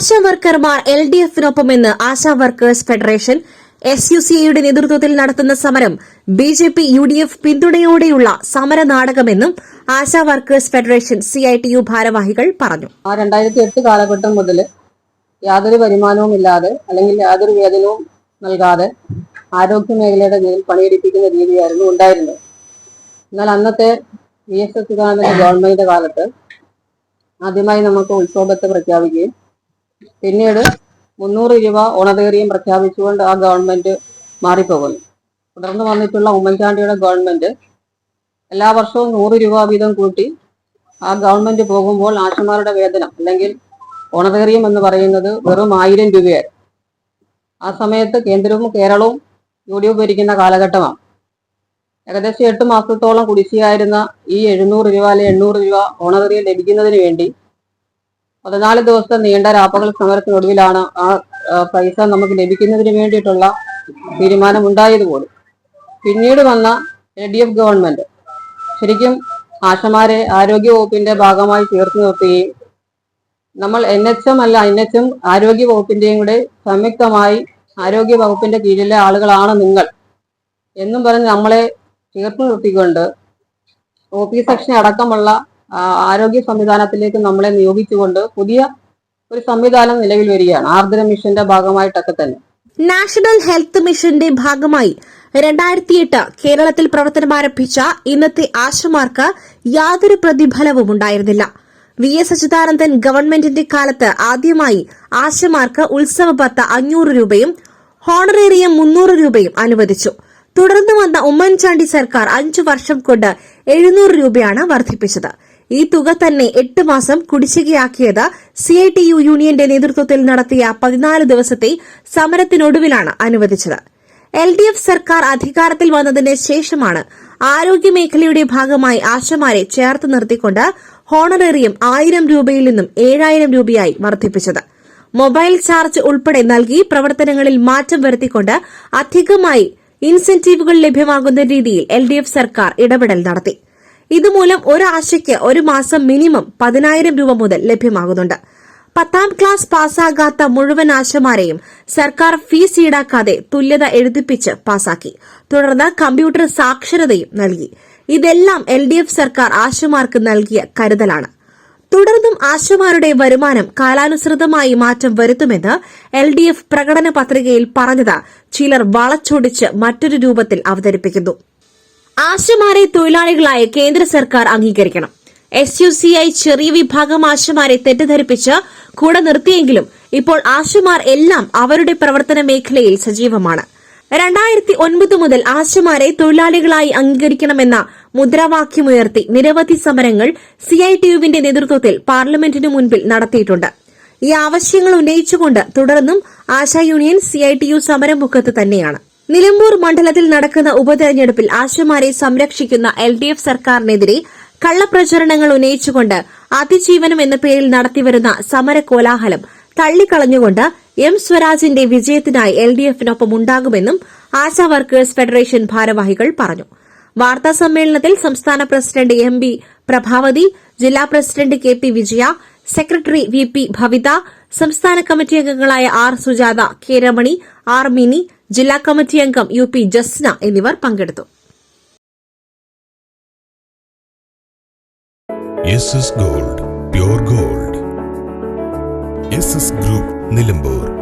ആശാ വർക്കർമാർ L D എഫിനൊപ്പമെന്ന് ASHA workers federation S U C ഐയുടെ നേതൃത്വത്തിൽ നടത്തുന്ന സമരം B J P U D F പിന്തുണയോടെയുള്ള സമര നാടകമെന്നും ASHA workers federation C I T U ഭാരവാഹികൾ പറഞ്ഞു. ആ രണ്ടായിരത്തി എട്ട് കാലഘട്ടം മുതൽ യാതൊരു വരുമാനവും ഇല്ലാതെ അല്ലെങ്കിൽ യാതൊരു വേതനവും നൽകാതെ ആരോഗ്യ മേഖലയുടെ മേൽ പണിയെടുപ്പിക്കുന്ന രീതിയായിരുന്നു ഉണ്ടായിരുന്നത്. എന്നാൽ അന്നത്തെ വി എസ് എസ് ഗവൺമെന്റിന്റെ കാലത്ത് ആദ്യമായി നമുക്ക് ഉത്സവത്തെ പ്രഖ്യാപിക്കുകയും പിന്നീട് മുന്നൂറ് രൂപ ഓണറേറിയം പ്രഖ്യാപിച്ചുകൊണ്ട് ആ ഗവൺമെന്റ് മാറിപ്പോകുന്നു. തുടർന്ന് വന്നിട്ടുള്ള ഉമ്മൻചാണ്ടിയുടെ ഗവൺമെന്റ് എല്ലാ വർഷവും നൂറ് രൂപ വീതം കൂട്ടി ആ ഗവൺമെന്റ് പോകുമ്പോൾ ആശമാരുടെ വേതനം അല്ലെങ്കിൽ ഓണറേറിയം എന്ന് പറയുന്നത് വെറും ആയിരം രൂപയായി ആ സമയത്ത് കേന്ദ്രവും കേരളവും യു ഡി എഫ് ഭരിക്കുന്ന കാലഘട്ടമാണ്. ഏകദേശം എട്ട് മാസത്തോളം കുടിശ്ശിയായിരുന്ന ഈ എഴുന്നൂറ് രൂപ അല്ലെങ്കിൽ എണ്ണൂറ് രൂപ ഓണറേറിയം ലഭിക്കുന്നതിന് വേണ്ടി പതിനാല് ദിവസത്തെ നീണ്ട രാപ്പകൽ സമരത്തിനൊടുവിലാണ് ആ പൈസ നമുക്ക് ലഭിക്കുന്നതിന് വേണ്ടിയിട്ടുള്ള തീരുമാനം ഉണ്ടായത് പോലും. പിന്നീട് വന്ന എൽ ഡി എഫ് ഗവൺമെന്റ് ശരിക്കും ആശമാരെ ആരോഗ്യവകുപ്പിന്റെ ഭാഗമായി ചേർത്ത് നിർത്തുകയും നമ്മൾ എൻ എച്ച് എം അല്ല എൻ എച്ച് എം ആരോഗ്യ വകുപ്പിന്റെയും കൂടെ സംയുക്തമായി ആരോഗ്യ വകുപ്പിന്റെ കീഴിലെ ആളുകളാണ് നിങ്ങൾ എന്നും പറഞ്ഞ് നമ്മളെ ചേർത്ത് നിർത്തിക്കൊണ്ട് ഒ പി സെക്ഷൻ അടക്കമുള്ള ആരോഗ്യ സംവിധാനത്തിലേക്ക് നമ്മളെ നിയോഗിച്ചുകൊണ്ട് പുതിയ ഒരു സംവിധാനം നിലവിൽ വരികയാണ്. ആർദ്ര മിഷന്റെ ഭാഗമായിട്ടൊക്കെ തന്നെ. നാഷണൽ ഹെൽത്ത് മിഷന്റെ ഭാഗമായി രണ്ടായിരത്തി എട്ട് കേരളത്തിൽ പ്രവർത്തനം ആരംഭിച്ച ഇന്നത്തെ ആശമാർക്ക് യാതൊരു പ്രതിഫലവും ഉണ്ടായിരുന്നില്ല. വി എസ് അച്യുതാനന്ദൻ ഗവൺമെന്റിന്റെ കാലത്ത് ആദ്യമായി ആശമാർക്ക് ഉത്സവ പത്ത് അഞ്ഞൂറ് രൂപയും ഹോണറേറിയം മുന്നൂറ് രൂപയും അനുവദിച്ചു. തുടർന്ന് വന്ന ഉമ്മൻചാണ്ടി സർക്കാർ അഞ്ചു വർഷം കൊണ്ട് എഴുന്നൂറ് രൂപയാണ് വർദ്ധിപ്പിച്ചത്. ഈ തുക തന്നെ എട്ട് മാസം കുടിശ്ശികയാക്കിയത് സി ഐ ടി യു യൂണിയന്റെ നേതൃത്വത്തിൽ നടത്തിയ പതിനാല് ദിവസത്തെ സമരത്തിനൊടുവിലാണ് അനുവദിച്ചത്. എൽ ഡി എഫ് സർക്കാർ അധികാരത്തിൽ വന്നതിന് ശേഷമാണ് ആരോഗ്യമേഖലയുടെ ഭാഗമായി ആശമാരെ ചേർത്ത് നിർത്തിക്കൊണ്ട് ഹോണറേറിയം ആയിരം രൂപയിൽ നിന്നും ഏഴായിരം രൂപയായി വർദ്ധിപ്പിച്ചത്. മൊബൈൽ ചാർജ് ഉൾപ്പെടെ നൽകി പ്രവർത്തനങ്ങളിൽ മാറ്റം വരുത്തിക്കൊണ്ട് അധികമായി ഇൻസെന്റീവുകൾ ലഭ്യമാകുന്ന രീതിയിൽ എൽ സർക്കാർ ഇടപെടൽ നടത്തി. ഇതുമൂലം ഒരാശയ്ക്ക് ഒരു മാസം മിനിമം പതിനായിരം രൂപ മുതൽ ലഭ്യമാകുന്നുണ്ട്. പത്താം ക്ലാസ് പാസ്സാകാത്ത മുഴുവൻ ആശമാരെയും സർക്കാർ ഫീസ് ഈടാക്കാതെ തുല്യത എഴുതിപ്പിച്ച് പാസാക്കി തുടർന്ന് കമ്പ്യൂട്ടർ സാക്ഷരതയും നൽകി. ഇതെല്ലാം എൽ ഡി എഫ് സർക്കാർ ആശമാർക്ക് നൽകിയ കരുതലാണ്. തുടർന്നും ആശമാരുടെ വരുമാനം കാലാനുസൃതമായി മാറ്റം വരുത്തുമെന്ന് എൽ ഡി എഫ് പ്രകടന പത്രികയിൽ പറഞ്ഞത് ചിലർ വളച്ചൊടിച്ച് മറ്റൊരു രൂപത്തിൽ അവതരിപ്പിക്കുന്നു. ആശമാരെ തൊഴിലാളികളായ കേന്ദ്ര സർക്കാർ അംഗീകരിക്കണം. എസ് യു സി ഐ ചെറിയ വിഭാഗം ആശമാരെ തെറ്റിദ്ധരിപ്പിച്ച് കൂടെ നിർത്തിയെങ്കിലും ഇപ്പോൾ ആശമാർ എല്ലാം അവരുടെ പ്രവർത്തന മേഖലയിൽ സജീവമാണ്. രണ്ടായിരത്തി ഒൻപത് മുതൽ ആശമാരെ തൊഴിലാളികളായി അംഗീകരിക്കണമെന്ന മുദ്രാവാക്യമുയർത്തി നിരവധി സമരങ്ങൾ സി ഐ ടി യുവിന്റെ നേതൃത്വത്തിൽ പാർലമെന്റിന് മുൻപിൽ നടത്തിയിട്ടുണ്ട്. ഈ ആവശ്യങ്ങൾ ഉന്നയിച്ചുകൊണ്ട് തുടർന്നും ASHA union C I T U സമരമുഖത്ത് തന്നെയാണ്. നിലമ്പൂർ മണ്ഡലത്തിൽ നടക്കുന്ന ഉപതെരഞ്ഞെടുപ്പിൽ ആശമാരെ സംരക്ഷിക്കുന്ന എൽ ഡി എഫ് സർക്കാരിനെതിരെ കള്ളപ്രചരണങ്ങൾ ഉന്നയിച്ചുകൊണ്ട് അതിജീവനം എന്ന പേരിൽ നടത്തിവരുന്ന സമരകോലാഹലം തള്ളിക്കളഞ്ഞുകൊണ്ട് എം സ്വരാജിന്റെ വിജയത്തിനായി എൽ ഡി എഫിനൊപ്പം ഉണ്ടാകുമെന്നും ആശാ വർക്കേഴ്സ് ഫെഡറേഷൻ ഭാരവാഹികൾ പറഞ്ഞു. വാർത്താ സമ്മേളനത്തിൽ സംസ്ഥാന പ്രസിഡന്റ് എം ബി പ്രഭാവതി ജില്ലാ president K P Vijaya secretary V P Bhavitha സംസ്ഥാന കമ്മിറ്റി അംഗങ്ങളായ R Sujatha K Ramani R Mini ജില്ലാ കമ്മിറ്റി അംഗം യു പി ജസ്ന എന്നിവർ പങ്കെടുത്തു. Gold pure gold group Nilambur